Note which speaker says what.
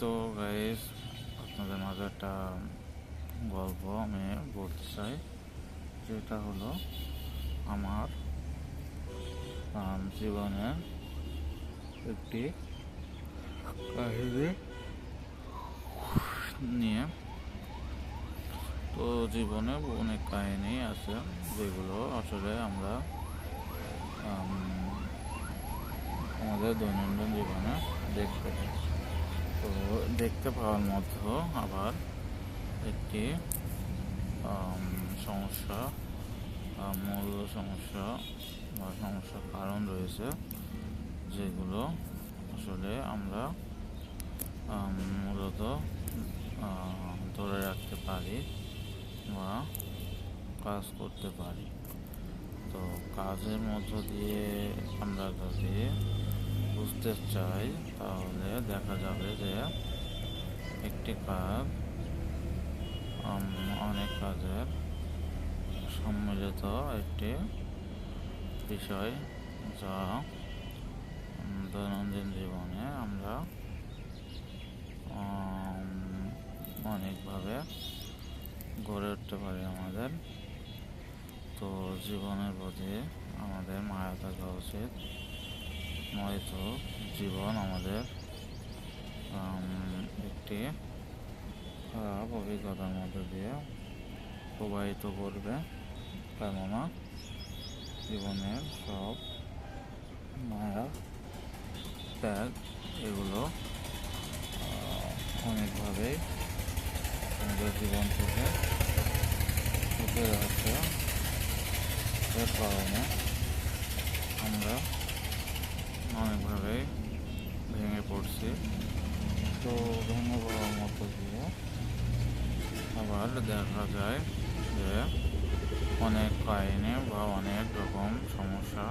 Speaker 1: তো গাইস আপনাদের মাঝে একটা গল্প আমি বলতে চাই যেটা হলো আমার আম, জীবনে একটি কাহিনী নিয়ে। তো জীবনে অনেক কাহিনী আছে যেগুলো আসলে আমরা আমাদের দৈনন্দিন জীবনে দেখতে পাই। দেখতে পাওয়ার মধ্যেও আবার একটি সমস্যা মূল সমস্যা বা সমস্যার কারণ রয়েছে যেগুলো আসলে আমরা আম, মূলত ধরে রাখতে পারি বা কাজ করতে পারি। তো কাজের মধ্য দিয়ে আমরা যদি বুঝতে চাই তাহলে দেখা যাবে যে একটি কাজ অনেক কাজের সম্মিলিত একটি বিষয় যা দৈনন্দিন জীবনে আমরা অনেকভাবে গড়ে উঠতে পারি আমাদের। তো জীবনের প্রতি আমাদের মায়া থাকা উচিত। নয়তো জীবন আমাদের একটি খারাপ অভিজ্ঞতার মধ্যে দিয়ে প্রবাহিত করবে কেননা জীবনের সব মায়া, ত্যাগ, এগুলো অনেকভাবেই আমাদের জীবন থেকে উঠে যাচ্ছে। এর কারণে আমরা অনেকভাবেই ভেঙে পড়ছি। তো ভেঙে মধ্য দিয়ে। আবার দেখা যায় যে অনেক কাহিনী বা অনেক রকম সমস্যা